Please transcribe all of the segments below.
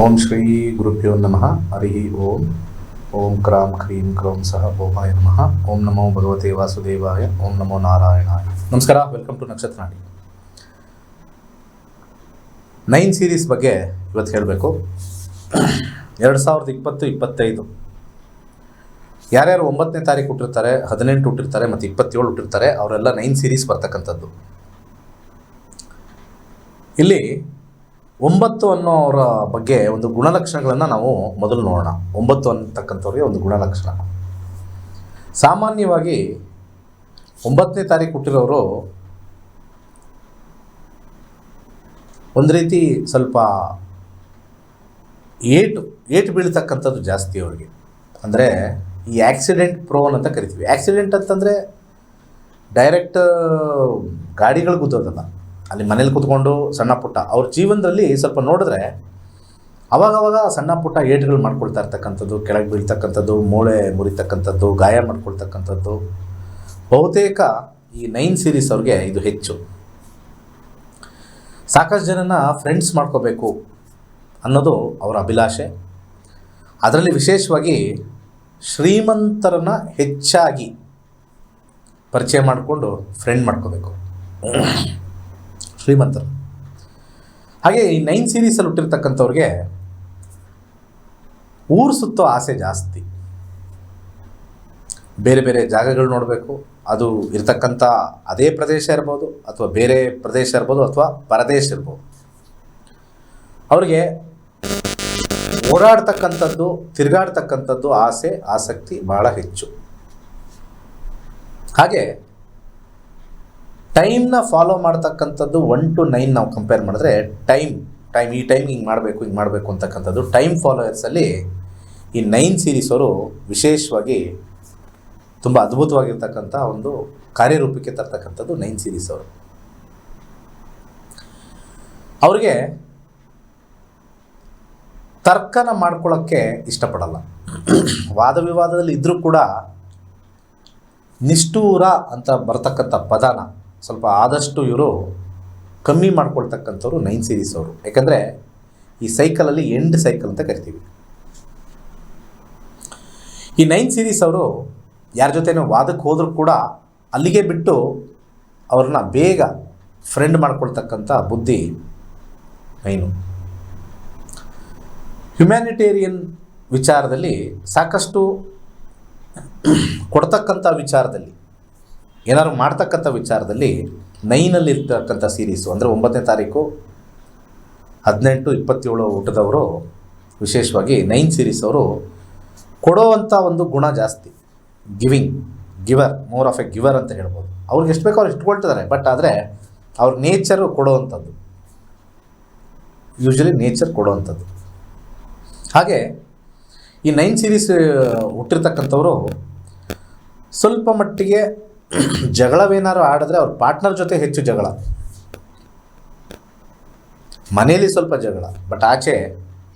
ಓಂ ಶ್ರೀ ಗುರುಭ್ಯೋ ನಮಃ. ಹರಿ ಓಂ. ಓಂ ಕ್ರಾಂ ಕ್ರೀಂ ಕ್ರೌಂ ಸಹ ಓಮಾಯ ನಮಃ. ಓಂ ನಮೋ ಭಗವತೆ ವಾಸುದೇವಾಯ. ಓಂ ನಮೋ ನಾರಾಯಣಾಯ. ನಮಸ್ಕಾರ. ವೆಲ್ಕಮ್ ಟು ನಕ್ಷತ್ರ ನಾಡಿ ನೈನ್ ಸೀರೀಸ್ ಬಗ್ಗೆ ಇವತ್ತು ಹೇಳಬೇಕು. ಎರಡು ಸಾವಿರದ ಇಪ್ಪತ್ತು, ಇಪ್ಪತ್ತೈದು. ಯಾರ್ಯಾರು ಒಂಬತ್ತನೇ ತಾರೀಕು ಹುಟ್ಟಿರ್ತಾರೆ, ಹದಿನೆಂಟು ಹುಟ್ಟಿರ್ತಾರೆ ಮತ್ತು ಇಪ್ಪತ್ತೇಳು ಹುಟ್ಟಿರ್ತಾರೆ, ಅವರೆಲ್ಲ ನೈನ್ ಸೀರೀಸ್ ಬರ್ತಕ್ಕಂಥದ್ದು. ಇಲ್ಲಿ ಒಂಬತ್ತು ಅನ್ನೋರ ಬಗ್ಗೆ ಒಂದು ಗುಣಲಕ್ಷಣಗಳನ್ನು ನಾವು ಮೊದಲು ನೋಡೋಣ. ಒಂಬತ್ತು ಅಂತಕ್ಕಂಥವ್ರಿಗೆ ಒಂದು ಗುಣಲಕ್ಷಣ. ಸಾಮಾನ್ಯವಾಗಿ ಒಂಬತ್ತನೇ ತಾರೀಕು ಹುಟ್ಟಿರೋರು ಒಂದು ರೀತಿ ಸ್ವಲ್ಪ ಏಟು ಏಟು ಬೀಳ್ತಕ್ಕಂಥದ್ದು ಜಾಸ್ತಿ ಅವ್ರಿಗೆ. ಅಂದರೆ ಈ ಆ್ಯಕ್ಸಿಡೆಂಟ್ ಪ್ರೋನ್ ಅಂತ ಕರಿತೀವಿ. ಆ್ಯಕ್ಸಿಡೆಂಟ್ ಅಂತಂದರೆ ಡೈರೆಕ್ಟ್ ಗಾಡಿಗಳು ಗುದ್ದೋದಲ್ಲ. ಅಲ್ಲಿ ಮನೇಲಿ ಕೂತ್ಕೊಂಡು ಸಣ್ಣ ಪುಟ್ಟ, ಅವ್ರ ಜೀವನದಲ್ಲಿ ಸ್ವಲ್ಪ ನೋಡಿದ್ರೆ ಅವಾಗವಾಗ ಸಣ್ಣ ಪುಟ್ಟ ಏಟುಗಳು ಮಾಡ್ಕೊಳ್ತಾ ಇರ್ತಕ್ಕಂಥದ್ದು, ಕೆಳಗೆ ಬೀಳ್ತಕ್ಕಂಥದ್ದು, ಮೂಳೆ ಮುರಿತಕ್ಕಂಥದ್ದು, ಗಾಯ ಮಾಡ್ಕೊಳ್ತಕ್ಕಂಥದ್ದು. ಬಹುತೇಕ ಈ ನೈನ್ ಸೀರೀಸ್ ಅವ್ರಿಗೆ ಇದು ಹೆಚ್ಚು. ಸಾಕಷ್ಟು ಜನನ ಫ್ರೆಂಡ್ಸ್ ಮಾಡ್ಕೋಬೇಕು ಅನ್ನೋದು ಅವರ ಅಭಿಲಾಷೆ. ಅದರಲ್ಲಿ ವಿಶೇಷವಾಗಿ ಶ್ರೀಮಂತರನ್ನ ಹೆಚ್ಚಾಗಿ ಪರಿಚಯ ಮಾಡಿಕೊಂಡು ಫ್ರೆಂಡ್ ಮಾಡ್ಕೋಬೇಕು. ಶ್ರೀಮಂತರು. ಹಾಗೆ ಈ ನೈನ್ ಸೀರೀಸಲ್ಲಿ ಹುಟ್ಟಿರ್ತಕ್ಕಂಥವ್ರಿಗೆ ಊರು ಸುತ್ತೋ ಆಸೆ ಜಾಸ್ತಿ. ಬೇರೆ ಬೇರೆ ಜಾಗಗಳು ನೋಡಬೇಕು, ಅದು ಇರತಕ್ಕಂಥ ಅದೇ ಪ್ರದೇಶ ಇರ್ಬೋದು, ಅಥವಾ ಬೇರೆ ಪ್ರದೇಶ ಇರ್ಬೋದು, ಅಥವಾ ಪರದೇಶ ಇರ್ಬೋದು. ಅವರಿಗೆ ಓಡಾಡ್ತಕ್ಕಂಥದ್ದು, ತಿರುಗಾಡ್ತಕ್ಕಂಥದ್ದು ಆಸೆ, ಆಸಕ್ತಿ ಬಹಳ ಹೆಚ್ಚು. ಹಾಗೆ ಟೈಮ್ನ ಫಾಲೋ ಮಾಡ್ತಕ್ಕಂಥದ್ದು ಒನ್ ಟು ನೈನ್ ನಾವು ಕಂಪೇರ್ ಮಾಡಿದ್ರೆ ಟೈಮ್ ಟೈಮ್ ಈ ಟೈಮ್ ಹಿಂಗೆ ಮಾಡಬೇಕು ಹಿಂಗೆ ಮಾಡಬೇಕು ಅಂತಕ್ಕಂಥದ್ದು ಟೈಮ್ ಫಾಲೋಯರ್ಸಲ್ಲಿ ಈ ನೈನ್ ಸೀರೀಸ್ ಅವರು ವಿಶೇಷವಾಗಿ ತುಂಬ ಅದ್ಭುತವಾಗಿರ್ತಕ್ಕಂಥ ಒಂದು ಕಾರ್ಯರೂಪಕ್ಕೆ ತರ್ತಕ್ಕಂಥದ್ದು ನೈನ್ ಸೀರೀಸ್ ಅವರು. ಅವ್ರಿಗೆ ತರ್ಕನ ಮಾಡ್ಕೊಳ್ಳೋಕ್ಕೆ ಇಷ್ಟಪಡಲ್ಲ. ವಾದ ವಿವಾದದಲ್ಲಿ ಇದ್ದರೂ ಕೂಡ ನಿಷ್ಠೂರ ಅಂತ ಬರ್ತಕ್ಕಂಥ ಪದನ ಸ್ವಲ್ಪ ಆದಷ್ಟು ಇವರು ಕಮ್ಮಿ ಮಾಡ್ಕೊಳ್ತಕ್ಕಂಥವ್ರು ನೈನ್ ಸೀರೀಸ್ ಅವರು. ಯಾಕಂದರೆ ಈ ಸೈಕಲಲ್ಲಿ ಎಂಡ್ ಸೈಕಲ್ ಅಂತ ಕರಿತೀವಿ. ಈ ನೈನ್ ಸೀರೀಸ್ ಅವರು ಯಾರ ಜೊತೆನೋ ವಾದಕ್ಕೆ ಹೋದರೂ ಕೂಡ ಅಲ್ಲಿಗೆ ಬಿಟ್ಟು ಅವ್ರನ್ನ ಬೇಗ ಫ್ರೆಂಡ್ ಮಾಡ್ಕೊಳ್ತಕ್ಕಂಥ ಬುದ್ಧಿ ನೈನು. ಹ್ಯುಮ್ಯಾನಿಟೇರಿಯನ್ ವಿಚಾರದಲ್ಲಿ ಸಾಕಷ್ಟು ಕೊಡ್ತಕ್ಕಂಥ ವಿಚಾರದಲ್ಲಿ ಏನಾದ್ರು ಮಾಡ್ತಕ್ಕಂಥ ವಿಚಾರದಲ್ಲಿ ನೈನಲ್ಲಿರ್ತಕ್ಕಂಥ ಸೀರೀಸು ಅಂದರೆ ಒಂಬತ್ತನೇ ತಾರೀಕು, ಹದಿನೆಂಟು, ಇಪ್ಪತ್ತೇಳು ಊಟದವರು ವಿಶೇಷವಾಗಿ ನೈನ್ ಸೀರೀಸ್ ಅವರು ಕೊಡೋವಂಥ ಒಂದು ಗುಣ ಜಾಸ್ತಿ. Giving giver more of a giver ಅಂತ ಹೇಳ್ಬೋದು. ಅವ್ರಿಗೆ ಎಷ್ಟು ಬೇಕೋ ಅವ್ರು ಇಟ್ಕೊಳ್ತಿದ್ದಾರೆ ಬಟ್ ಆದರೆ ಅವ್ರ ನೇಚರು ಕೊಡೋವಂಥದ್ದು. ಯೂಶ್ವಲಿ ನೇಚರ್ ಕೊಡೋವಂಥದ್ದು. ಹಾಗೆ ಈ ನೈನ್ ಸೀರೀಸ್ ಹುಟ್ಟಿರ್ತಕ್ಕಂಥವರು ಸ್ವಲ್ಪ ಮಟ್ಟಿಗೆ ಜಗಳವೇನಾದ್ರು ಆಡಿದ್ರೆ ಅವ್ರ ಪಾರ್ಟ್ನರ್ ಜೊತೆ ಹೆಚ್ಚು ಜಗಳ. ಮನೆಯಲ್ಲಿ ಸ್ವಲ್ಪ ಜಗಳ ಬಟ್ ಆಚೆ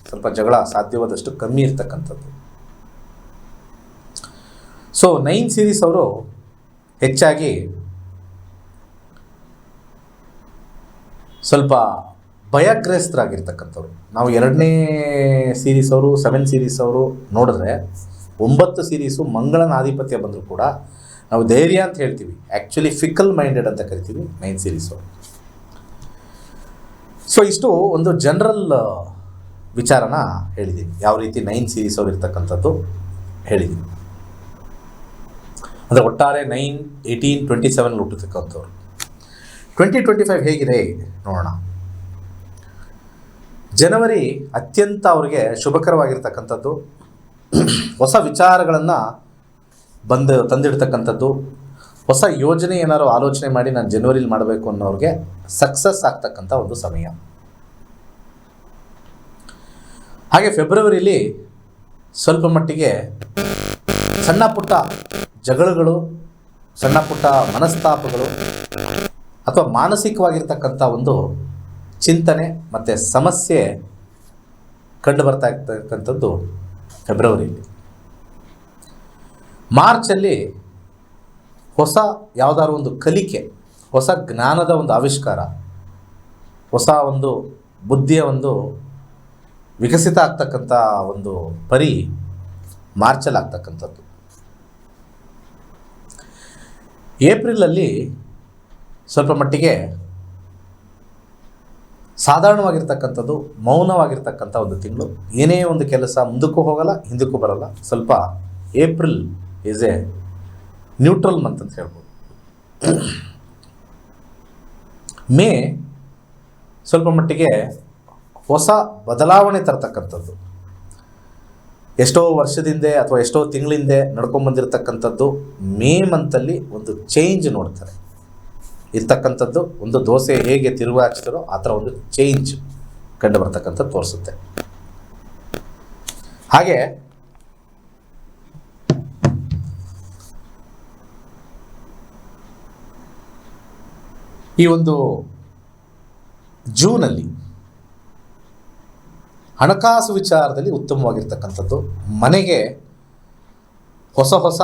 ಸ್ವಲ್ಪ ಜಗಳ ಸಾಧ್ಯವಾದಷ್ಟು ಕಮ್ಮಿ ಇರ್ತಕ್ಕಂಥದ್ದು. ಸೊ ನೈನ್ ಸೀರೀಸ್ ಅವರು ಹೆಚ್ಚಾಗಿ ಸ್ವಲ್ಪ ಭಯಗ್ರಸ್ತರಾಗಿರ್ತಕ್ಕಂಥವ್ರು. ನಾವು ಎರಡನೇ ಸೀರೀಸ್ ಅವರು ಸೆವೆನ್ ಸೀರೀಸ್ ಅವರು ನೋಡಿದ್ರೆ ಒಂಬತ್ತು ಸೀರೀಸು ಮಂಗಳನ ಆಧಿಪತ್ಯ ಬಂದರೂ ಕೂಡ ನಾವು ಧೈರ್ಯ ಅಂತ ಹೇಳ್ತೀವಿ. ಆ್ಯಕ್ಚುಲಿ ಫಿಕಲ್ ಮೈಂಡೆಡ್ ಅಂತ ಕರಿತೀವಿ ನೈನ್ ಸೀರೀಸು ಸೊ ಇಷ್ಟು ಒಂದು ಜನರಲ್ ವಿಚಾರನ ಹೇಳಿದ್ದೀನಿ ಯಾವ ರೀತಿ ನೈನ್ ಸೀರೀಸ್ ಅವ್ರು ಇರ್ತಕ್ಕಂಥದ್ದು ಹೇಳಿದ್ದೀನಿ ಅಂದರೆ ಒಟ್ಟಾರೆ ನೈನ್ ಏಯ್ಟೀನ್ ಟ್ವೆಂಟಿ ಸೆವೆನ್ ಹುಟ್ಟತಕ್ಕಂಥವ್ರು. ಟ್ವೆಂಟಿ ಟ್ವೆಂಟಿ ಫೈವ್ ಹೇಗಿದೆ ನೋಡೋಣ. ಜನವರಿ ಅತ್ಯಂತ ಅವರಿಗೆ ಶುಭಕರವಾಗಿರ್ತಕ್ಕಂಥದ್ದು. ಹೊಸ ವಿಚಾರಗಳನ್ನು ಬಂದು, ತಂದಿಡ್ತಕ್ಕಂಥದ್ದು. ಹೊಸ ಯೋಜನೆ ಏನಾದ್ರು ಆಲೋಚನೆ ಮಾಡಿ ನಾನು ಜನವರಿಲಿ ಮಾಡಬೇಕು ಅನ್ನೋರಿಗೆ ಸಕ್ಸಸ್ ಆಗ್ತಕ್ಕಂಥ ಒಂದು ಸಮಯ. ಹಾಗೆ ಫೆಬ್ರವರಿಲಿ ಸ್ವಲ್ಪ ಮಟ್ಟಿಗೆ ಸಣ್ಣ ಪುಟ್ಟ ಜಗಳಗಳು, ಸಣ್ಣ ಪುಟ್ಟ ಮನಸ್ತಾಪಗಳು ಅಥವಾ ಮಾನಸಿಕವಾಗಿರ್ತಕ್ಕಂಥ ಒಂದು ಚಿಂತನೆ ಮತ್ತು ಸಮಸ್ಯೆ ಕಂಡು ಬರ್ತಾ ಇರ್ತಕ್ಕಂಥದ್ದು ಫೆಬ್ರವರಿಲಿ ಮಾರ್ಚಲ್ಲಿ ಹೊಸ ಯಾವುದಾದ್ರು ಒಂದು ಕಲಿಕೆ, ಹೊಸ ಜ್ಞಾನದ ಒಂದು ಆವಿಷ್ಕಾರ, ಹೊಸ ಒಂದು ಬುದ್ಧಿಯ ಒಂದು ವಿಕಸಿತ ಆಗ್ತಕ್ಕಂಥ ಒಂದು ಪರಿ ಮಾರ್ಚಲ್ಲಿ ಆಗ್ತಕ್ಕಂಥದ್ದು. ಏಪ್ರಿಲಲ್ಲಿ ಸ್ವಲ್ಪ ಮಟ್ಟಿಗೆ ಸಾಧಾರಣವಾಗಿರ್ತಕ್ಕಂಥದ್ದು, ಮೌನವಾಗಿರ್ತಕ್ಕಂಥ ಒಂದು ತಿಂಗಳು. ಏನೇ ಒಂದು ಕೆಲಸ ಮುಂದಕ್ಕೂ ಹೋಗಲ್ಲ, ಹಿಂದಕ್ಕೂ ಬರಲ್ಲ. ಸ್ವಲ್ಪ April is a neutral month ಅಂತ ಹೇಳ್ಬೋದು. ಮೇ ಸ್ವಲ್ಪ ಮಟ್ಟಿಗೆ ಹೊಸ ಬದಲಾವಣೆ ತರ್ತಕ್ಕಂಥದ್ದು. ಎಷ್ಟೋ ವರ್ಷದಿಂದೆ ಅಥವಾ ಎಷ್ಟೋ ತಿಂಗಳಿಂದೆ ನಡ್ಕೊಂಬಂದಿರತಕ್ಕಂಥದ್ದು ಮೇ ಮಂತಲ್ಲಿ ಒಂದು ಚೇಂಜ್ ನೋಡ್ತಾರೆ. ಇರ್ತಕ್ಕಂಥದ್ದು ಒಂದು ದೋಸೆ ಹೇಗೆ ತಿರುವು ಹಾಕ್ತಾರೋ ಆ ಥರ ಒಂದು ಚೇಂಜ್ ಕಂಡು ಬರ್ತಕ್ಕಂಥದ್ದು ತೋರಿಸುತ್ತೆ. ಹಾಗೆ ಈ ಒಂದು ಜೂನಲ್ಲಿ ಹಣಕಾಸು ವಿಚಾರದಲ್ಲಿ ಉತ್ತಮವಾಗಿರ್ತಕ್ಕಂಥದ್ದು. ಮನೆಗೆ ಹೊಸ ಹೊಸ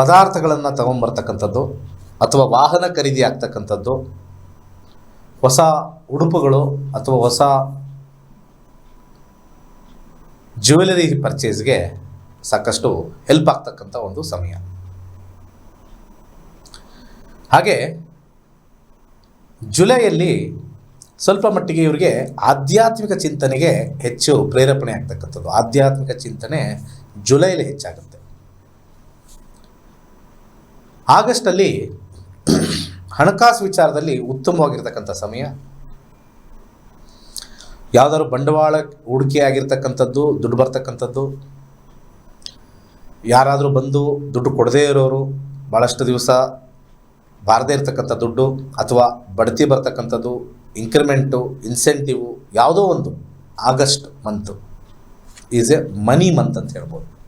ಪದಾರ್ಥಗಳನ್ನು ತಗೊಂಬರ್ತಕ್ಕಂಥದ್ದು ಅಥವಾ ವಾಹನ ಖರೀದಿ ಆಗ್ತಕ್ಕಂಥದ್ದು. ಹೊಸ ಉಡುಪುಗಳು ಅಥವಾ ಹೊಸ ಜ್ಯುವೆಲರಿ ಪರ್ಚೇಸ್ಗೆ ಸಾಕಷ್ಟು ಹೆಲ್ಪ್ ಆಗ್ತಕ್ಕಂಥ ಒಂದು ಸಮಯ. ಹಾಗೆ ಜುಲೈಯಲ್ಲಿ ಸ್ವಲ್ಪ ಮಟ್ಟಿಗೆ ಇವರಿಗೆ ಆಧ್ಯಾತ್ಮಿಕ ಚಿಂತನೆಗೆ ಹೆಚ್ಚು ಪ್ರೇರೇಪಣೆ ಆಗ್ತಕ್ಕಂಥದ್ದು. ಆಧ್ಯಾತ್ಮಿಕ ಚಿಂತನೆ ಜುಲೈಲಿ ಹೆಚ್ಚಾಗುತ್ತೆ. ಆಗಸ್ಟಲ್ಲಿ ಹಣಕಾಸು ವಿಚಾರದಲ್ಲಿ ಉತ್ತಮವಾಗಿರ್ತಕ್ಕಂಥ ಸಮಯ. ಯಾವುದಾದ್ರು ಬಂಡವಾಳ ಹೂಡಿಕೆ ಆಗಿರ್ತಕ್ಕಂಥದ್ದು ದುಡ್ಡು ಬರ್ತಕ್ಕಂಥದ್ದು, ಯಾರಾದರೂ ಬಂದು ದುಡ್ಡು ಕೊಡದೇ ಇರೋರು ಭಾಳಷ್ಟು ದಿವಸ ಬಾರದೇ ಇರತಕ್ಕಂಥ ದುಡ್ಡು ಅಥವಾ ಬಡ್ತಿ ಬರ್ತಕ್ಕಂಥದ್ದು ಇನ್ಕ್ರಿಮೆಂಟು ಇನ್ಸೆಂಟಿವು ಯಾವುದೋ ಒಂದು August month is a money month ಅಂತ ಹೇಳ್ಬೋದು.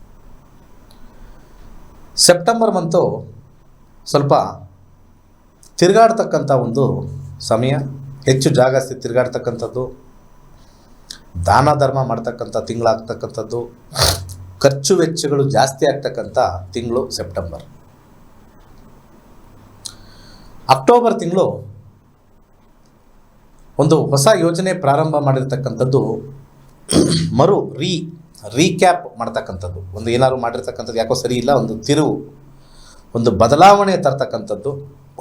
ಸೆಪ್ಟೆಂಬರ್ ಮಂತು ಸ್ವಲ್ಪ ತಿರುಗಾಡ್ತಕ್ಕಂಥ ಒಂದು ಸಮಯ, ಹೆಚ್ಚು ಜಾಗ ಸಿ- ತಿರುಗಾಡ್ತಕ್ಕಂಥದ್ದು, ದಾನ, ಧರ್ಮ ಮಾಡ್ತಕ್ಕಂಥ ತಿಂಗಳಾಗ್ತಕ್ಕಂಥದ್ದು, ಖರ್ಚು ವೆಚ್ಚಗಳು ಜಾಸ್ತಿ ಆಗ್ತಕ್ಕಂಥ ತಿಂಗಳು ಸೆಪ್ಟೆಂಬರ್ ಅಕ್ಟೋಬರ್ ತಿಂಗಳು ಒಂದು ಹೊಸ ಯೋಜನೆ ಪ್ರಾರಂಭ ಮಾಡಿರ್ತಕ್ಕಂಥದ್ದು ಮರು ರೀ, ರೀಕ್ಯಾಪ್ ಮಾಡ್ತಕ್ಕಂಥದ್ದು. ಒಂದು ಏನಾದ್ರು ಮಾಡಿರ್ತಕ್ಕಂಥದ್ದು ಯಾಕೋ ಸರಿ ಇಲ್ಲ, ಒಂದು ತಿರುವು, ಒಂದು ಬದಲಾವಣೆ ತರ್ತಕ್ಕಂಥದ್ದು.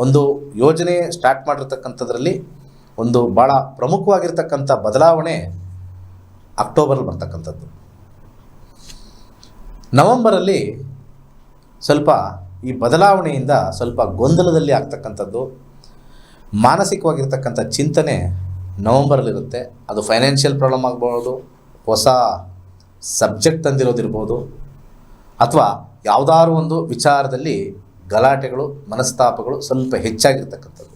ಒಂದು ಯೋಜನೆ ಸ್ಟಾರ್ಟ್ ಮಾಡಿರ್ತಕ್ಕಂಥದ್ರಲ್ಲಿ ಒಂದು ಭಾಳ ಪ್ರಮುಖವಾಗಿರ್ತಕ್ಕಂಥ ಬದಲಾವಣೆ ಅಕ್ಟೋಬರಲ್ಲಿ ಬರ್ತಕ್ಕಂಥದ್ದು. ನವಂಬರಲ್ಲಿ ಸ್ವಲ್ಪ ಈ ಬದಲಾವಣೆಯಿಂದ ಸ್ವಲ್ಪ ಗೊಂದಲದಲ್ಲಿ ಆಗ್ತಕ್ಕಂಥದ್ದು, ಮಾನಸಿಕವಾಗಿರ್ತಕ್ಕಂಥ ಚಿಂತನೆ ನವಂಬರಲ್ಲಿರುತ್ತೆ. ಅದು ಫೈನಾನ್ಷಿಯಲ್ ಪ್ರಾಬ್ಲಮ್ ಆಗ್ಬೋದು, ಹೊಸ ಸಬ್ಜೆಕ್ಟ್ ತಂದಿರೋದಿರ್ಬೋದು, ಅಥವಾ ಯಾವುದಾದ್ರು ಒಂದು ವಿಚಾರದಲ್ಲಿ ಗಲಾಟೆಗಳು, ಮನಸ್ತಾಪಗಳು ಸ್ವಲ್ಪ ಹೆಚ್ಚಾಗಿರ್ತಕ್ಕಂಥದ್ದು.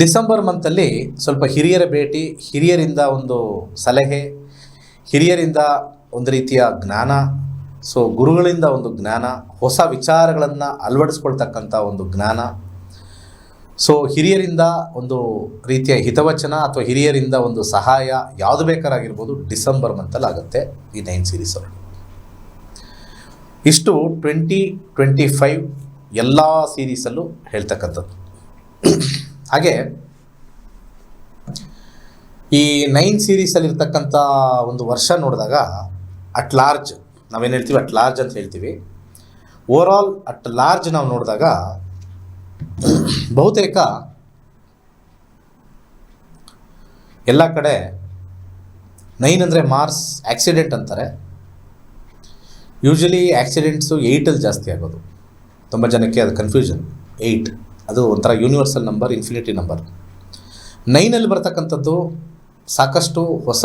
ಡಿಸೆಂಬರ್ ಮಂತಲ್ಲಿ ಸ್ವಲ್ಪ ಹಿರಿಯರ ಭೇಟಿ, ಹಿರಿಯರಿಂದ ಒಂದು ಸಲಹೆ, ಹಿರಿಯರಿಂದ ಒಂದು ರೀತಿಯ ಜ್ಞಾನ ಸೊ ಗುರುಗಳಿಂದ ಒಂದು ಜ್ಞಾನ, ಹೊಸ ವಿಚಾರಗಳನ್ನು ಅಳವಡಿಸ್ಕೊಳ್ತಕ್ಕಂಥ ಒಂದು ಜ್ಞಾನ. ಸೊ ಹಿರಿಯರಿಂದ ಒಂದು ರೀತಿಯ ಹಿತವಚನ ಅಥವಾ ಹಿರಿಯರಿಂದ ಒಂದು ಸಹಾಯ ಯಾವುದು ಬೇಕಾರಾಗಿರ್ಬೋದು ಡಿಸೆಂಬರ್ ಮಂತಲ್ಲಿ ಆಗುತ್ತೆ ಈ ನೈನ್ ಸೀರೀಸ್ ಅವರು ಇಷ್ಟು ಟ್ವೆಂಟಿ ಟ್ವೆಂಟಿ ಫೈವ್ ಎಲ್ಲ ಸೀರೀಸಲ್ಲೂ ಹೇಳ್ತಕ್ಕಂಥದ್ದು. ಹಾಗೆ, ಈ ನೈನ್ ಸೀರೀಸಲ್ಲಿರ್ತಕ್ಕಂಥ ಒಂದು ವರ್ಷ ನೋಡಿದಾಗ ಅಟ್ ಲಾರ್ಜ್ ನಾವೇನು ಹೇಳ್ತೀವಿ? ಅಟ್ ಲಾರ್ಜ್ ಅಂತ ಹೇಳ್ತೀವಿ. ಓವರ್ ಆಲ್ ಅಟ್ ಲಾರ್ಜ್ ನಾವು ನೋಡಿದಾಗ, ಬಹುತೇಕ ಎಲ್ಲ ಕಡೆ ನೈನ್ ಅಂದರೆ ಮಾರ್ಸ್ ಆಕ್ಸಿಡೆಂಟ್ ಅಂತಾರೆ. ಯೂಶಲಿ ಆ್ಯಕ್ಸಿಡೆಂಟ್ಸು ಏಯ್ಟಲ್ಲಿ ಜಾಸ್ತಿ ಆಗೋದು. ತುಂಬ ಜನಕ್ಕೆ ಅದು ಕನ್ಫ್ಯೂಷನ್ ಏಯ್ಟ್ ಅದು ಒಂಥರ ಯೂನಿವರ್ಸಲ್ ನಂಬರ್ ಇನ್ಫಿನಿಟಿ ನಂಬರ್ ನೈನಲ್ಲಿ ಬರ್ತಕ್ಕಂಥದ್ದು ಸಾಕಷ್ಟು ಹೊಸ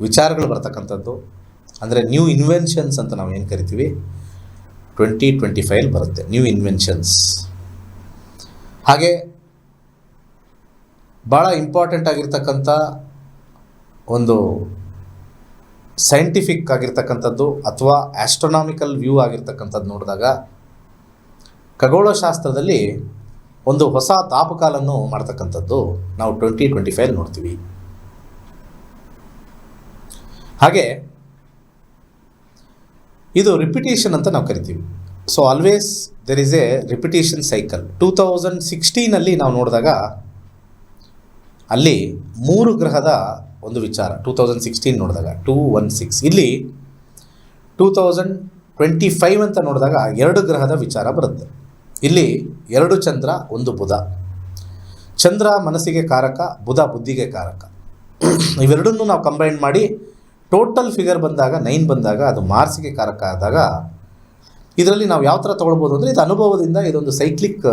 ವಿಚಾರಗಳು ಬರ್ತಕ್ಕಂಥದ್ದು. ಅಂದರೆ ನ್ಯೂ ಇನ್ವೆನ್ಷನ್ಸ್ ಅಂತ ನಾವು ಏನು ಕರಿತೀವಿ? ಟ್ವೆಂಟಿ ಟ್ವೆಂಟಿ ಫೈವ್ ಬರುತ್ತೆ ನ್ಯೂ ಇನ್ವೆನ್ಷನ್ಸ್ ಹಾಗೆ ಭಾಳ ಇಂಪಾರ್ಟೆಂಟ್ ಆಗಿರ್ತಕ್ಕಂಥ ಒಂದು ಸೈಂಟಿಫಿಕ್ ಆಗಿರ್ತಕ್ಕಂಥದ್ದು ಅಥವಾ ಆಸ್ಟ್ರೋನಾಮಿಕಲ್ ವ್ಯೂ ಆಗಿರ್ತಕ್ಕಂಥದ್ದು ನೋಡಿದಾಗ ಖಗೋಳಶಾಸ್ತ್ರದಲ್ಲಿ ಒಂದು ಹೊಸ ತಾಪಕಾಲನ್ನು ಮಾಡ್ತಕ್ಕಂಥದ್ದು ನಾವು ಟ್ವೆಂಟಿ ಟ್ವೆಂಟಿ ಫೈವ್ ನೋಡ್ತೀವಿ. ಹಾಗೆ ಇದು ರಿಪಿಟೇಷನ್ ಅಂತ ನಾವು ಕರಿತೀವಿ. So always there is a repetition cycle two thousand ಸಿಕ್ಸ್ಟೀನಲ್ಲಿ ನಾವು ನೋಡಿದಾಗ ಅಲ್ಲಿ ಮೂರು ಗ್ರಹದ ಒಂದು ವಿಚಾರ ಟೂ ತೌಸಂಡ್ ಸಿಕ್ಸ್ಟೀನ್ ನೋಡಿದಾಗ ಟೂ ಒನ್ ಸಿಕ್ಸ್ ಇಲ್ಲಿ ಟೂ ತೌಸಂಡ್ ಟ್ವೆಂಟಿ ಫೈವ್ ಅಂತ ನೋಡಿದಾಗ ಎರಡು ಗ್ರಹದ ವಿಚಾರ ಬರುತ್ತೆ. ಇಲ್ಲಿ ಎರಡು ಚಂದ್ರ, ಒಂದು ಬುಧ. ಚಂದ್ರ ಮನಸ್ಸಿಗೆ ಕಾರಕ, ಬುಧ ಬುದ್ಧಿಗೆ ಕಾರಕ. ಇವೆರಡನ್ನೂ ನಾವು ಕಂಬೈನ್ ಮಾಡಿ ಟೋಟಲ್ ಫಿಗರ್ ಬಂದಾಗ ನೈನ್ ಬಂದಾಗ, ಅದು ಮಾರ್ಸಿಗೆ ಕಾರಕ ಆದಾಗ, ಇದರಲ್ಲಿ ನಾವು ಯಾವ ಥರ ತೊಗೊಳ್ಬೋದು ಅಂದರೆ ಇದು ಅನುಭವದಿಂದ ಇದೊಂದು ಸೈಕ್ಲಿಕ್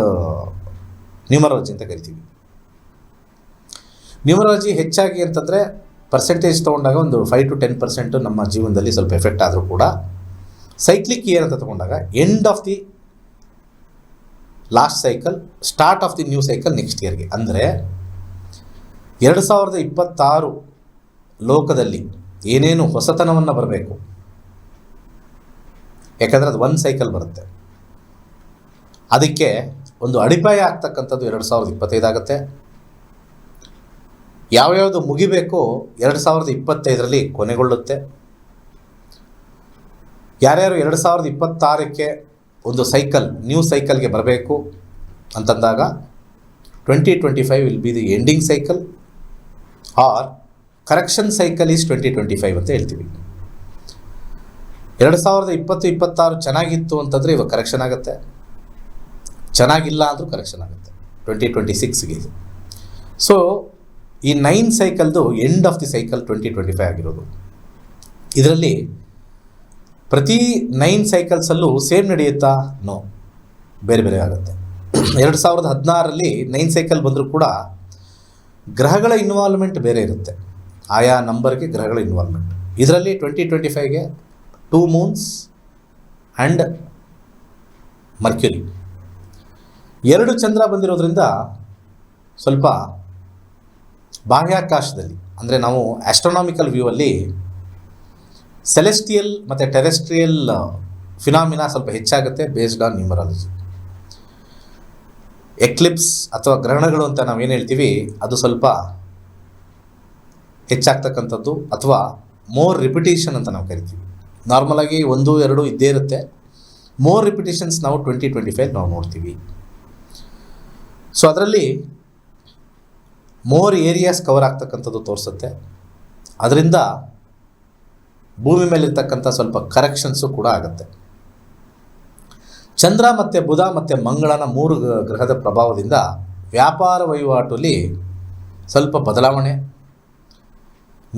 ನ್ಯೂಮರಾಲಜಿ ಅಂತ ಕರಿತೀವಿ. ನ್ಯೂಮರಾಲಜಿ ಹೆಚ್ಚಾಗಿ ಅಂತಂದರೆ ಪರ್ಸೆಂಟೇಜ್ ತೊಗೊಂಡಾಗ ಒಂದು ಫೈವ್ ಟು ಟೆನ್ ಪರ್ಸೆಂಟು ನಮ್ಮ ಜೀವನದಲ್ಲಿ ಸ್ವಲ್ಪ ಎಫೆಕ್ಟ್ ಆದರೂ ಕೂಡ ಸೈಕ್ಲಿಕ್ ಇಯರ್ ಅಂತ ತೊಗೊಂಡಾಗ end of the last cycle start of the new cycle next ಇಯರ್ಗೆ ಅಂದರೆ ಎರಡು ಸಾವಿರದ ಇಪ್ಪತ್ತಾರು ಲೋಕದಲ್ಲಿ ಏನೇನು ಹೊಸತನವನ್ನು ಬರಬೇಕು. ಯಾಕಂದರೆ ಅದು ಒಂದು ಸೈಕಲ್ ಬರುತ್ತೆ. ಅದಕ್ಕೆ ಒಂದು ಅಡಿಪಾಯ ಆಗ್ತಕ್ಕಂಥದ್ದು ಎರಡು ಸಾವಿರದ ಇಪ್ಪತ್ತೈದು ಆಗುತ್ತೆ. ಯಾವ್ಯಾವುದು ಮುಗಿಬೇಕು ಎರಡು ಸಾವಿರದ ಇಪ್ಪತ್ತೈದರಲ್ಲಿ ಕೊನೆಗೊಳ್ಳುತ್ತೆ. ಯಾರ್ಯಾರು ಎರಡು ಸಾವಿರದ ಇಪ್ಪತ್ತಾರಕ್ಕೆ ಒಂದು ಸೈಕಲ್ ನ್ಯೂ ಸೈಕಲ್ಗೆ ಬರಬೇಕು ಅಂತಂದಾಗ twenty twenty five will be the ending cycle or correction cycle is twenty twenty five ಅಂತ ಹೇಳ್ತೀವಿ. ಎರಡು ಸಾವಿರದ ಇಪ್ಪತ್ತು, ಇಪ್ಪತ್ತಾರು ಚೆನ್ನಾಗಿತ್ತು ಅಂತಂದರೆ ಇವಾಗ ಕರೆಕ್ಷನ್ ಆಗುತ್ತೆ. ಚೆನ್ನಾಗಿಲ್ಲ ಅಂದರೂ ಕರೆಕ್ಷನ್ ಆಗುತ್ತೆ. ಟ್ವೆಂಟಿ ಟ್ವೆಂಟಿ ಸಿಕ್ಸ್ಗೆ ಸೊ ಈ nine ಸೈಕಲ್ದು end of the cycle twenty twenty five ಆಗಿರೋದು. ಇದರಲ್ಲಿ ಪ್ರತಿ ನೈನ್ ಸೈಕಲ್ಸಲ್ಲೂ ಸೇಮ್ ನಡೆಯುತ್ತಾ? ನೋ ಬೇರೆ ಬೇರೆ ಆಗುತ್ತೆ. ಎರಡು ಸಾವಿರದ ಹದಿನಾರರಲ್ಲಿ ನೈನ್ ಸೈಕಲ್ ಬಂದರೂ ಕೂಡ ಗ್ರಹಗಳ ಇನ್ವಾಲ್ವ್ಮೆಂಟ್ ಬೇರೆ ಇರುತ್ತೆ. ಆಯಾ ನಂಬರ್ಗೆ ಗ್ರಹಗಳ ಇನ್ವಾಲ್ವ್ಮೆಂಟ್ ಇದರಲ್ಲಿ ಟ್ವೆಂಟಿ ಟ್ವೆಂಟಿ ಫೈವ್ಗೆ ಟೂ ಮೂನ್ಸ್ ಆ್ಯಂಡ್ ಮರ್ಕ್ಯುರಿ ಎರಡು ಚಂದ್ರ ಬಂದಿರೋದ್ರಿಂದ ಸ್ವಲ್ಪ ಬಾಹ್ಯಾಕಾಶದಲ್ಲಿ, ಅಂದರೆ ನಾವು ಆ್ಯಸ್ಟ್ರೋನಾಮಿಕಲ್ ವ್ಯೂವಲ್ಲಿ ಸೆಲೆಸ್ಟಿಯಲ್ ಮತ್ತು ಟೆರೆಸ್ಟ್ರಿಯಲ್ ಫಿನಾಮಿನಾ ಸ್ವಲ್ಪ ಹೆಚ್ಚಾಗುತ್ತೆ ಬೇಸ್ಡ್ ಆನ್ ನ್ಯೂಮರಾಲಜಿ ಎಕ್ಲಿಪ್ಸ್ ಅಥವಾ ಗ್ರಹಣಗಳು ಅಂತ ನಾವೇನು ಹೇಳ್ತೀವಿ, ಅದು ಸ್ವಲ್ಪ ಹೆಚ್ಚಾಗ್ತಕ್ಕಂಥದ್ದು ಅಥವಾ ಮೋರ್ ರಿಪಿಟೇಷನ್ ಅಂತ ನಾವು ಕರಿತೀವಿ. ನಾರ್ಮಲಾಗಿ ಒಂದು, ಎರಡು ಇದ್ದೇ ಇರುತ್ತೆ. ಮೋರ್ ರಿಪಿಟೇಷನ್ಸ್ ನಾವು ಟ್ವೆಂಟಿ ಟ್ವೆಂಟಿ ಫೈವ್ ನಾವು ನೋಡ್ತೀವಿ. ಸೊ ಅದರಲ್ಲಿ ಮೋರ್ ಏರಿಯಾಸ್ ಕವರ್ ಆಗ್ತಕ್ಕಂಥದ್ದು ತೋರಿಸುತ್ತೆ. ಅದರಿಂದ ಭೂಮಿ ಮೇಲಿರ್ತಕ್ಕಂಥ ಸ್ವಲ್ಪ ಕರೆಕ್ಷನ್ಸು ಕೂಡ ಆಗುತ್ತೆ. ಚಂದ್ರ ಮತ್ತು ಬುಧ ಮತ್ತು ಮಂಗಳನ ಮೂರು ಗ್ರಹದ ಪ್ರಭಾವದಿಂದ ವ್ಯಾಪಾರ ವಹಿವಾಟಲ್ಲಿ ಸ್ವಲ್ಪ ಬದಲಾವಣೆ.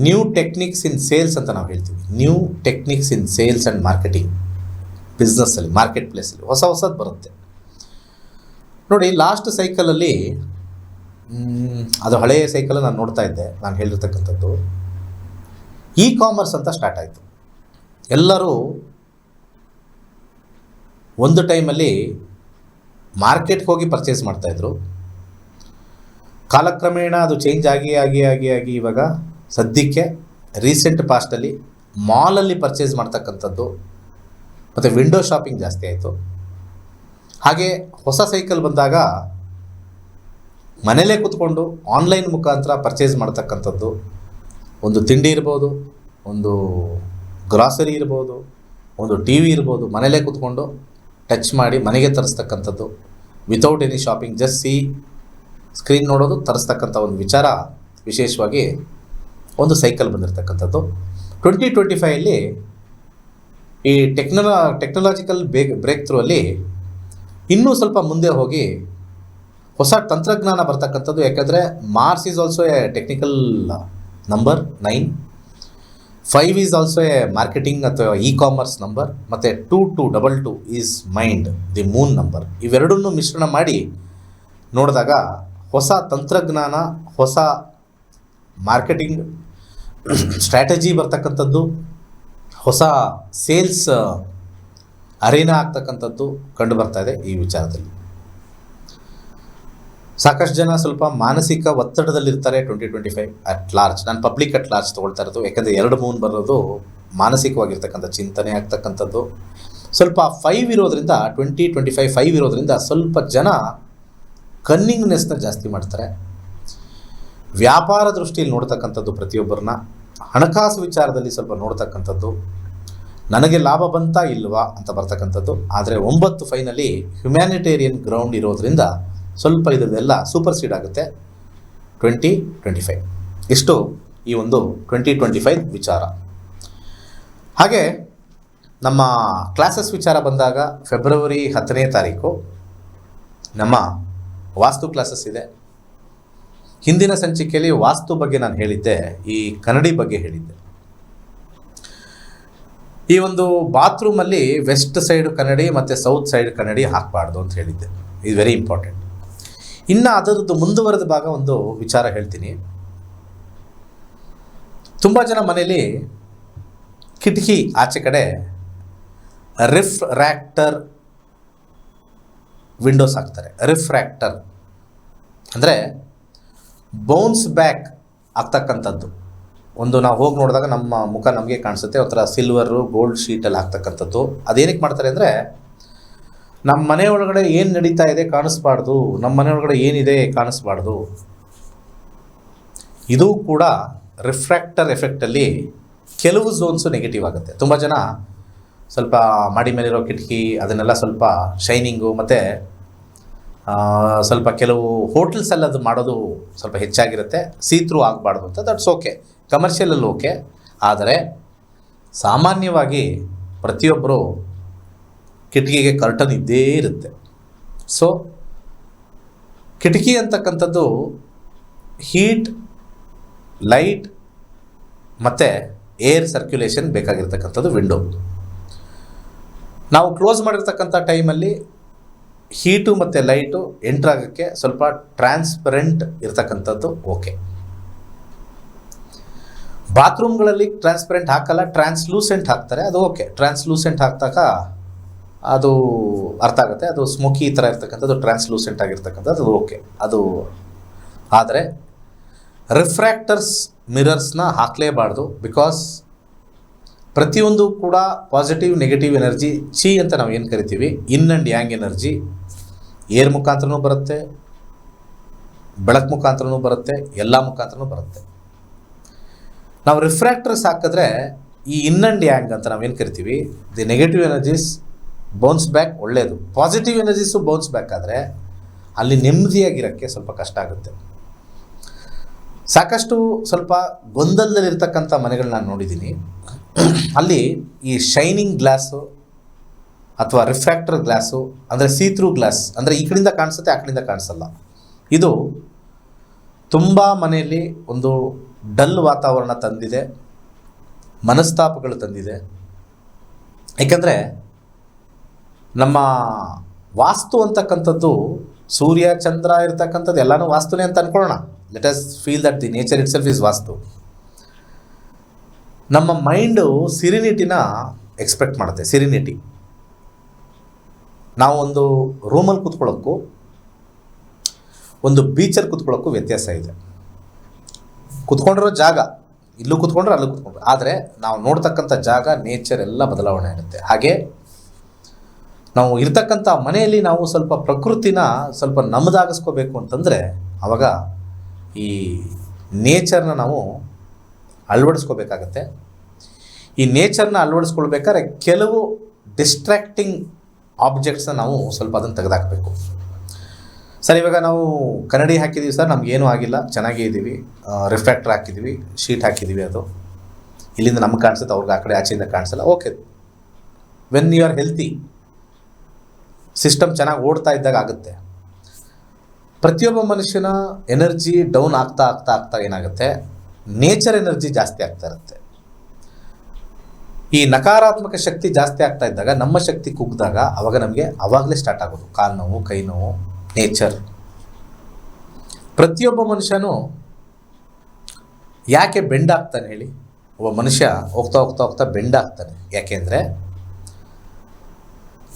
ನ್ಯೂ ಟೆಕ್ನಿಕ್ಸ್ ಇನ್ ಸೇಲ್ಸ್ ಅಂತ ನಾವು ಹೇಳ್ತೀವಿ. New techniques in sales and marketing ಬಿಸ್ನೆಸ್ಸಲ್ಲಿ market ಪ್ಲೇಸಲ್ಲಿ ಹೊಸ ಹೊಸದು ಬರುತ್ತೆ. ನೋಡಿ ಲಾಸ್ಟ್ ಸೈಕಲಲ್ಲಿ ಅದು ಹಳೆಯ ಸೈಕಲ್ ನಾನು ನೋಡ್ತಾ ಇದ್ದೆ, ನಾನು ಹೇಳಿರ್ತಕ್ಕಂಥದ್ದು. ಇ ಕಾಮರ್ಸ್ ಅಂತ ಸ್ಟಾರ್ಟ್ ಆಯಿತು. ಎಲ್ಲರೂ ಒಂದು ಟೈಮಲ್ಲಿ ಮಾರ್ಕೆಟ್ಗೆ ಹೋಗಿ ಪರ್ಚೇಸ್ ಮಾಡ್ತಾಯಿದ್ರು ಕಾಲಕ್ರಮೇಣ ಅದು ಚೇಂಜ್ ಆಗಿ ಆಗಿ ಆಗಿ ಆಗಿ ಇವಾಗ ಸದ್ಯಕ್ಕೆ ರೀಸೆಂಟ್ ಪಾಸ್ಟಲ್ಲಿ ಮಾಲಲ್ಲಿ ಪರ್ಚೇಸ್ ಮಾಡ್ತಕ್ಕಂಥದ್ದು ಮತ್ತು ವಿಂಡೋ ಶಾಪಿಂಗ್ ಜಾಸ್ತಿ ಆಯಿತು. ಹಾಗೆ ಹೊಸ ಸೈಕಲ್ ಬಂದಾಗ ಮನೇಲೇ ಕೂತ್ಕೊಂಡು ಆನ್ಲೈನ್ ಮುಖಾಂತರ ಪರ್ಚೇಸ್ ಮಾಡ್ತಕ್ಕಂಥದ್ದು. ಒಂದು ತಿಂಡಿ ಇರ್ಬೋದು, ಒಂದು ಗ್ರಾಸರಿ ಇರ್ಬೋದು, ಒಂದು ಟಿ ವಿ ಇರ್ಬೋದು, ಮನೇಲೇ ಕೂತ್ಕೊಂಡು ಟಚ್ ಮಾಡಿ ಮನೆಗೆ ತರಿಸ್ತಕ್ಕಂಥದ್ದು. Without any shopping just see screen ನೋಡೋದು, ತರಿಸ್ತಕ್ಕಂಥ ಒಂದು ವಿಚಾರ ವಿಶೇಷವಾಗಿ ಒಂದು ಸೈಕಲ್ ಬಂದಿರತಕ್ಕಂಥದ್ದು. ಟ್ವೆಂಟಿ ಟ್ವೆಂಟಿ ಫೈವಲ್ಲಿ ಈ ಟೆಕ್ನಲ ಟೆಕ್ನಾಲಜಿಕಲ್ ಬೇ ಬ್ರೇಕ್ ಥ್ರೂ ಅಲ್ಲಿ ಇನ್ನೂ ಸ್ವಲ್ಪ ಮುಂದೆ ಹೋಗಿ ಹೊಸ ತಂತ್ರಜ್ಞಾನ ಬರ್ತಕ್ಕಂಥದ್ದು. ಯಾಕಂದರೆ Mars is also a technical number nine five is also a marketing ಅಥವಾ ಇ ಕಾಮರ್ಸ್ ನಂಬರ್ ಮತ್ತು two two double two is mind the moon number ಇವೆರಡನ್ನೂ ಮಿಶ್ರಣ ಮಾಡಿ ನೋಡಿದಾಗ ಹೊಸ ತಂತ್ರಜ್ಞಾನ, ಹೊಸ ಮಾರ್ಕೆಟಿಂಗ್ ಸ್ಟ್ರಾಟಜಿ ಬರ್ತಕ್ಕಂಥದ್ದು, ಹೊಸ ಸೇಲ್ಸ್ ಅರೇನಾ ಆಗ್ತಕ್ಕಂಥದ್ದು ಕಂಡು ಬರ್ತಾ ಇದೆ ಈ ವಿಚಾರದಲ್ಲಿ. ಸಾಕಷ್ಟು ಜನ ಸ್ವಲ್ಪ ಮಾನಸಿಕ ಒತ್ತಡದಲ್ಲಿರ್ತಾರೆ twenty twenty five at large ನಾನು ಪಬ್ಲಿಕ್ ಅಟ್ ಲಾರ್ಜ್ ತೊಗೊಳ್ತಾ ಇರೋದು, ಯಾಕಂದರೆ ಎರಡು ಮೂನ್ ಬರೋದು ಮಾನಸಿಕವಾಗಿರ್ತಕ್ಕಂಥ ಚಿಂತನೆ ಆಗ್ತಕ್ಕಂಥದ್ದು. ಸ್ವಲ್ಪ ಫೈವ್ ಇರೋದ್ರಿಂದ ಟ್ವೆಂಟಿ ಟ್ವೆಂಟಿ ಫೈವ್ ಫೈವ್ ಇರೋದ್ರಿಂದ ಸ್ವಲ್ಪ ಜನ ಕನ್ನಿಂಗ್ನೆಸ್ನ ಜಾಸ್ತಿ ಮಾಡ್ತಾರೆ. ವ್ಯಾಪಾರ ದೃಷ್ಟಿಯಲ್ಲಿ ನೋಡ್ತಕ್ಕಂಥದ್ದು ಪ್ರತಿಯೊಬ್ಬರನ್ನ. ಹಣಕಾಸು ವಿಚಾರದಲ್ಲಿ ಸ್ವಲ್ಪ ನೋಡ್ತಕ್ಕಂಥದ್ದು. ನನಗೆ ಲಾಭ ಬಂತಾ ಇಲ್ವಾ ಅಂತ ಬರ್ತಕ್ಕಂಥದ್ದು. ಆದರೆ ಒಂಬತ್ತು ಫೈನಲಿ ಹ್ಯುಮ್ಯಾನಿಟೇರಿಯನ್ ಗ್ರೌಂಡ್ ಇರೋದರಿಂದ ಸ್ವಲ್ಪ ಇದರದೆಲ್ಲ ಸೂಪರ್ ಸೀಡ್ ಆಗುತ್ತೆ. Twenty twenty five. ಇಷ್ಟು ಈ ಒಂದು ಟ್ವೆಂಟಿ ಟ್ವೆಂಟಿ ಫೈವ್ ವಿಚಾರ. ಹಾಗೆ ನಮ್ಮ ಕ್ಲಾಸಸ್ ವಿಚಾರ ಬಂದಾಗ ಫೆಬ್ರವರಿ ಹತ್ತನೇ ತಾರೀಕು ನಮ್ಮ ವಾಸ್ತು ಕ್ಲಾಸಸ್ ಇದೆ. ಹಿಂದಿನ ಸಂಚಿಕೆಯಲ್ಲಿ ವಾಸ್ತು ಬಗ್ಗೆ ನಾನು ಹೇಳಿದ್ದೆ, ಈ ಕನ್ನಡಿ ಬಗ್ಗೆ ಹೇಳಿದ್ದೆ. ಈ ಒಂದು ಬಾತ್ರೂಮಲ್ಲಿ ವೆಸ್ಟ್ ಸೈಡ್ ಕನ್ನಡಿ ಮತ್ತು ಸೌತ್ ಸೈಡ್ ಕನ್ನಡಿ ಹಾಕಬಾರ್ದು ಅಂತ ಹೇಳಿದ್ದೆ. ಇದು ವೆರಿ ಇಂಪಾರ್ಟೆಂಟ್ ಇನ್ನು ಅದರದ್ದು ಮುಂದುವರೆದ ಭಾಗ ಒಂದು ವಿಚಾರ ಹೇಳ್ತೀನಿ. ತುಂಬ ಜನ ಮನೆಯಲ್ಲಿ ಕಿಟಕಿ ಆಚೆ ಕಡೆ ರಿಫ್ರ್ಯಾಕ್ಟರ್ ವಿಂಡೋಸ್ ಹಾಕ್ತಾರೆ. ರಿಫ್ರ್ಯಾಕ್ಟರ್ ಅಂದರೆ ಬೌನ್ಸ್ ಬ್ಯಾಕ್ ಆಗ್ತಕ್ಕಂಥದ್ದು. ಒಂದು ನಾವು ಹೋಗಿ ನೋಡಿದಾಗ ನಮ್ಮ ಮುಖ ನಮಗೆ ಕಾಣಿಸುತ್ತೆ. ಒಂಥರ ಸಿಲ್ವರು ಗೋಲ್ಡ್ ಶೀಟಲ್ಲಿ ಆಗ್ತಕ್ಕಂಥದ್ದು. ಅದೇನಕ್ಕೆ ಮಾಡ್ತಾರೆ ಅಂದರೆ, ನಮ್ಮ ಮನೆ ಒಳಗಡೆ ಏನು ನಡೀತಾ ಇದೆ ಕಾಣಿಸ್ಬಾರ್ದು, ನಮ್ಮ ಮನೆ ಒಳಗಡೆ ಏನಿದೆ ಕಾಣಿಸ್ಬಾರ್ದು. ಇದು ಕೂಡ ರಿಫ್ರ್ಯಾಕ್ಟರ್ ಎಫೆಕ್ಟಲ್ಲಿ ಕೆಲವು ಝೋನ್ಸು ನೆಗೆಟಿವ್ ಆಗುತ್ತೆ. ತುಂಬ ಜನ ಸ್ವಲ್ಪ ಮಾಡಿ ಮೇಲಿರೋ ಕಿಟಕಿ, ಅದನ್ನೆಲ್ಲ ಸ್ವಲ್ಪ ಶೈನಿಂಗು ಮತ್ತು ಸ್ವಲ್ಪ ಕೆಲವು ಹೋಟೆಲ್ಸಲ್ಲಿ ಅದು ಮಾಡೋದು ಸ್ವಲ್ಪ ಹೆಚ್ಚಾಗಿರುತ್ತೆ. ಸೀತ್ರೂ ಆಗಬಾರ್ದು ಅಂತ ದಟ್ಸ್ ಓಕೆ ಕಮರ್ಷಿಯಲಲ್ಲಿ ಓಕೆ ಆದರೆ ಸಾಮಾನ್ಯವಾಗಿ ಪ್ರತಿಯೊಬ್ಬರು ಕಿಟಕಿಗೆ ಕರ್ಟನ್ ಇದ್ದೇ ಇರುತ್ತೆ. ಸೊ ಕಿಟಕಿ ಅಂತಕ್ಕಂಥದ್ದು ಹೀಟ್ ಲೈಟ್ ಮತ್ತು ಏರ್ ಸರ್ಕ್ಯುಲೇಷನ್ ಬೇಕಾಗಿರ್ತಕ್ಕಂಥದ್ದು ವಿಂಡೋ ನಾವು ಕ್ಲೋಸ್ ಮಾಡಿರ್ತಕ್ಕಂಥ ಟೈಮಲ್ಲಿ ಹೀಟು ಮತ್ತು ಲೈಟು ಎಂಟ್ರಾಗೋಕ್ಕೆ ಸ್ವಲ್ಪ ಟ್ರಾನ್ಸ್ಪರೆಂಟ್ ಇರ್ತಕ್ಕಂಥದ್ದು ಓಕೆ ಬಾತ್ರೂಮ್ಗಳಲ್ಲಿ ಟ್ರಾನ್ಸ್ಪರೆಂಟ್ ಹಾಕಲ್ಲ ಟ್ರಾನ್ಸ್ಲೂಸೆಂಟ್ ಹಾಕ್ತಾರೆ, ಅದು ಓಕೆ ಟ್ರಾನ್ಸ್ಲೂಸೆಂಟ್ ಹಾಕಿದಾಗ ಅದು ಅರ್ಥ ಆಗುತ್ತೆ, ಅದು ಸ್ಮೋಕಿ ಈ ಥರ ಇರ್ತಕ್ಕಂಥದ್ದು ಟ್ರಾನ್ಸ್ಲೂಸೆಂಟ್ ಆಗಿರ್ತಕ್ಕಂಥದ್ದು, ಅದು ಓಕೆ ಅದು ಆದರೆ ರಿಫ್ರ್ಯಾಕ್ಟರ್ಸ್ ಮಿರರ್ಸ್ನ ಹಾಕಲೇಬಾರ್ದು ಬಿಕಾಸ್ ಪ್ರತಿಯೊಂದು ಕೂಡ ಪಾಸಿಟಿವ್ ನೆಗೆಟಿವ್ ಎನರ್ಜಿ ಚಿ ಅಂತ ನಾವು ಏನು ಕರಿತೀವಿ? Yin and yang energy air ಮುಖಾಂತರನೂ ಬರುತ್ತೆ, ಬೆಳಕು ಮುಖಾಂತರನೂ ಬರುತ್ತೆ, ಎಲ್ಲ ಮುಖಾಂತರನೂ ಬರುತ್ತೆ. ನಾವು ರಿಫ್ರ್ಯಾಕ್ಟರ್ಸ್ ಹಾಕಿದ್ರೆ ಈ ಇನ್ ಆ್ಯಂಡ್ ಯಾಂಗ್ ಅಂತ ನಾವೇನು ಕರಿತೀವಿ? The negative energies bounce back ಒಳ್ಳೆಯದು ಪಾಸಿಟಿವ್ ಎನರ್ಜೀಸು ಬೌನ್ಸ್ ಬ್ಯಾಕ್ ಆದರೆ ಅಲ್ಲಿ ನೆಮ್ಮದಿಯಾಗಿರೋಕ್ಕೆ ಸ್ವಲ್ಪ ಕಷ್ಟ ಆಗುತ್ತೆ. ಸಾಕಷ್ಟು ಸ್ವಲ್ಪ ಗೊಂದಲದಲ್ಲಿರ್ತಕ್ಕಂಥ ಮನೆಗಳನ್ನ ನಾನು ನೋಡಿದ್ದೀನಿ ಅಲ್ಲಿ ಈ ಶೈನಿಂಗ್ ಗ್ಲಾಸು ಅಥವಾ ರಿಫ್ರ್ಯಾಕ್ಟರ್ ಗ್ಲಾಸು ಅಂದರೆ ಸೀತ್ರೂ ಗ್ಲಾಸ್ ಅಂದರೆ ಈ ಕಡೆಯಿಂದ ಕಾಣಿಸುತ್ತೆ, ಆ ಕಡೆಯಿಂದ ಕಾಣಿಸಲ್ಲ. ಇದು ತುಂಬ ಮನೆಯಲ್ಲಿ ಒಂದು ಡಲ್ ವಾತಾವರಣ ತಂದಿದೆ, ಮನಸ್ತಾಪಗಳು ತಂದಿದೆ. ಏಕೆಂದರೆ ನಮ್ಮ ವಾಸ್ತು ಅಂತಕ್ಕಂಥದ್ದು ಸೂರ್ಯ, ಚಂದ್ರ ಇರತಕ್ಕಂಥದ್ದು ಎಲ್ಲನೂ ವಾಸ್ತುನೇ ಅಂತ ಅನ್ಕೊಳ್ಳೋಣ. Let us feel that the nature itself is vastu. ನಮ್ಮ ಮೈಂಡು ಸಿರಿನಿಟಿನ ಎಕ್ಸ್ಪೆಕ್ಟ್ ಮಾಡುತ್ತೆ, ಸಿರಿನಿಟಿ. ನಾವು ಒಂದು ರೂಮಲ್ಲಿ ಕೂತ್ಕೊಳ್ಳೋಕ್ಕೂ ಒಂದು ಬೀಚಲ್ಲಿ ಕೂತ್ಕೊಳ್ಳೋಕ್ಕೂ ವ್ಯತ್ಯಾಸ ಇದೆ. ಕೂತ್ಕೊಂಡಿರೋ ಜಾಗ, ಇಲ್ಲೂ ಕೂತ್ಕೊಂಡ್ರೆ ಅಲ್ಲೂ ಕೂತ್ಕೊಂಡ್ರೆ, ಆದರೆ ನಾವು ನೋಡ್ತಕ್ಕಂಥ ಜಾಗ ನೇಚರ್ ಎಲ್ಲ ಬದಲಾವಣೆ ಆಗುತ್ತೆ. ಹಾಗೆ ನಾವು ಇರ್ತಕ್ಕಂಥ ಮನೆಯಲ್ಲಿ ನಾವು ಸ್ವಲ್ಪ ಪ್ರಕೃತಿನ ಸ್ವಲ್ಪ ನಮ್ಮದಾಗಿಸ್ಕೋಬೇಕು ಅಂತಂದರೆ ಆವಾಗ ಈ ನೇಚರ್ನ ನಾವು ಅಳವಡಿಸ್ಕೋಬೇಕಾಗತ್ತೆ. ಈ ನೇಚರ್ನ ಅಳವಡಿಸ್ಕೊಳ್ಬೇಕಾದ್ರೆ ಕೆಲವು ಡಿಸ್ಟ್ರ್ಯಾಕ್ಟಿಂಗ್ ಆಬ್ಜೆಕ್ಟ್ಸ್ನ ನಾವು ಸ್ವಲ್ಪ ಅದನ್ನು ತೆಗೆದಾಕಬೇಕು. ಸರ್, ಇವಾಗ ನಾವು ಕನ್ನಡಿ ಹಾಕಿದ್ದೀವಿ ಸರ್ ನಮಗೇನೂ ಆಗಿಲ್ಲ. ಚೆನ್ನಾಗೇ ಇದ್ದೀವಿ ರಿಫ್ಲೆಕ್ಟರ್ ಹಾಕಿದ್ದೀವಿ ಶೀಟ್ ಹಾಕಿದ್ದೀವಿ ಅದು. ಇಲ್ಲಿಂದ ನಮ್ಗೆ ಕಾಣಿಸುತ್ತೆ, ಅವ್ರಿಗೆ ಆ ಕಡೆ ಆಚೆಯಿಂದ ಕಾಣಿಸಲ್ಲ. Okay when you are healthy system ಚೆನ್ನಾಗಿ ಓಡ್ತಾ ಇದ್ದಾಗ ಆಗುತ್ತೆ. ಪ್ರತಿಯೊಬ್ಬ ಮನುಷ್ಯನ ಎನರ್ಜಿ ಡೌನ್ ಆಗ್ತಾ ಆಗ್ತಾ ಆಗ್ತಾ ಏನಾಗುತ್ತೆ? ನೇಚರ್ ಎನರ್ಜಿ ಜಾಸ್ತಿ ಆಗ್ತಾ ಇರುತ್ತೆ. ಈ ನಕಾರಾತ್ಮಕ ಶಕ್ತಿ ಜಾಸ್ತಿ ಆಗ್ತಾ ಇದ್ದಾಗ ನಮ್ಮ ಶಕ್ತಿ ಕುಗ್ಗಿದಾಗ ಅವಾಗ ನಮಗೆ ಅವಾಗಲೇ ಸ್ಟಾರ್ಟ್ ಆಗೋದು. ಕಾಲು ನೋವು, ಕೈ ನೋವು ನೇಚರ್ ಪ್ರತಿಯೊಬ್ಬ ಮನುಷ್ಯನೂ ಯಾಕೆ ಬೆಂಡ್ ಆಗ್ತಾನೆ ಹೇಳಿ? ಒಬ್ಬ ಮನುಷ್ಯ ಹೋಗ್ತಾ ಹೋಗ್ತಾ ಹೋಗ್ತಾ ಬೆಂಡ್ ಆಗ್ತಾನೆ. ಯಾಕೆಂದರೆ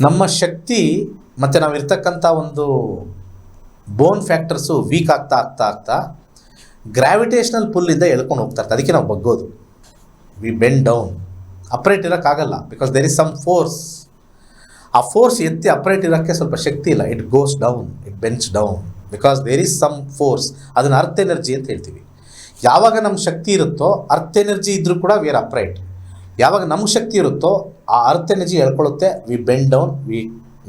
ನಮ್ಮ ಶಕ್ತಿ ಮತ್ತು ನಾವಿರ್ತಕ್ಕಂಥ ಒಂದು ಬೋನ್ ಫ್ಯಾಕ್ಟರ್ಸು ವೀಕ್ ಆಗ್ತಾ ಆಗ್ತಾ ಆಗ್ತಾ ಗ್ರಾವಿಟೇಷನಲ್ ಪುಲ್ಲಿಂದ ಎಳ್ಕೊಂಡು ಹೋಗ್ತಾ ಇರ್ತದೆ. ಅದಕ್ಕೆ ನಾವು ಬಗ್ಗೋದು. We bend down upright ಇರೋಕ್ಕಾಗಲ್ಲ because there is some force ಆ ಫೋರ್ಸ್ ಎತ್ತಿ ಅಪ್ರೇಟ್ ಇರೋಕ್ಕೆ ಸ್ವಲ್ಪ ಶಕ್ತಿ ಇಲ್ಲ it goes down it bends down because there is some force ಅದನ್ನು ಅರ್ಥ ಎನರ್ಜಿ ಅಂತ ಹೇಳ್ತೀವಿ. ಯಾವಾಗ ನಮ್ಮ ಶಕ್ತಿ ಇರುತ್ತೋ ಅರ್ಥ ಎನರ್ಜಿ ಇದ್ದರೂ ಕೂಡ ವಿ ಆರ್ ಅಪ್ರೈಟ್ ಯಾವಾಗ ನಮ್ಗೆ ಶಕ್ತಿ ಇರುತ್ತೋ, ಆ ಅರ್ಥ ಎನರ್ಜಿ ಹೇಳ್ಕೊಳ್ಳುತ್ತೆ ವಿ ಬೆಂಡ್ ಡೌನ್ ವಿ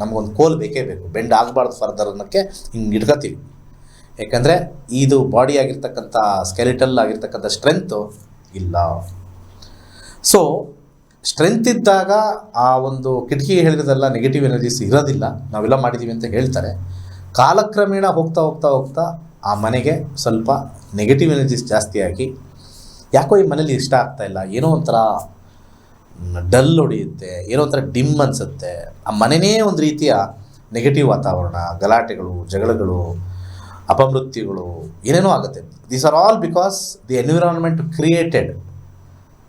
ನಮಗೊಂದು ಕೋಲ್ ಬೇಕೇ ಬೇಕು ಬೆಂಡ್ ಆಗಬಾರ್ದು ಫರ್ದರ್ ಅನ್ನೋಕ್ಕೆ ಹಿಂಗೆ ಇಟ್ಕೋತೀವಿ. ಯಾಕಂದರೆ ಇದು ಬಾಡಿ ಆಗಿರ್ತಕ್ಕಂಥ ಸ್ಕೆಲಿಟಲ್ ಆಗಿರ್ತಕ್ಕಂಥ ಸ್ಟ್ರೆಂತು ಇಲ್ಲ. ಸೊ ಸ್ಟ್ರೆಂತ್ ಇದ್ದಾಗ ಆ ಒಂದು ಕಿಟಕಿ ಹೇಳಿರೋದೆಲ್ಲ ನೆಗೆಟಿವ್ ಎನರ್ಜೀಸ್ ಇರೋದಿಲ್ಲ. ನಾವೆಲ್ಲ ಮಾಡಿದ್ದೀವಿ ಅಂತ ಹೇಳ್ತಾರೆ. ಕಾಲಕ್ರಮೇಣ ಹೋಗ್ತಾ ಹೋಗ್ತಾ ಹೋಗ್ತಾ ಆ ಮನೆಗೆ ಸ್ವಲ್ಪ ನೆಗೆಟಿವ್ ಎನರ್ಜೀಸ್ ಜಾಸ್ತಿಯಾಗಿ ಯಾಕೋ ಈ ಮನೇಲಿ ಇಷ್ಟ ಆಗ್ತಾ ಇಲ್ಲ. ಏನೋ ಒಂಥರ ಡಲ್ ಹೊಡೆಯುತ್ತೆ, ಏನೋ ಒಂಥರ ಡಿಮ್ ಅನಿಸುತ್ತೆ. ಆ ಮನೆಯೇ ಒಂದು ರೀತಿಯ ನೆಗೆಟಿವ್ ವಾತಾವರಣ, ಗಲಾಟೆಗಳು, ಜಗಳಗಳು, ಅಪಮೃತ್ಯುಗಳು, ಏನೇನೋ ಆಗುತ್ತೆ. These are all because the environment created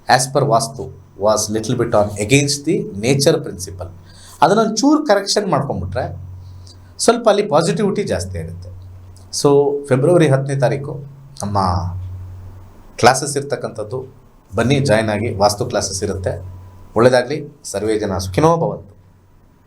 as per vastu was little bit on against the nature principle ಅದನ್ನು ಒಂಚೂರು ಕರೆಕ್ಷನ್ ಮಾಡ್ಕೊಂಬಿಟ್ರೆ ಸ್ವಲ್ಪ ಅಲ್ಲಿ ಪಾಸಿಟಿವಿಟಿ ಜಾಸ್ತಿ ಆಗುತ್ತೆ ಸೊ ಫೆಬ್ರವರಿ ಹತ್ತನೇ ತಾರೀಕು ನಮ್ಮ ಕ್ಲಾಸಸ್ ಇರ್ತಕ್ಕಂಥದ್ದು, ಬನ್ನಿ ಜಾಯ್ನ್ ಆಗಿ ವಾಸ್ತು ಕ್ಲಾಸಸ್ ಇರುತ್ತೆ. ಒಳ್ಳೆಯದಾಗಲಿ ಸರ್ವೇ ಜನ ಸುಖಿನೋ ಭವಂತು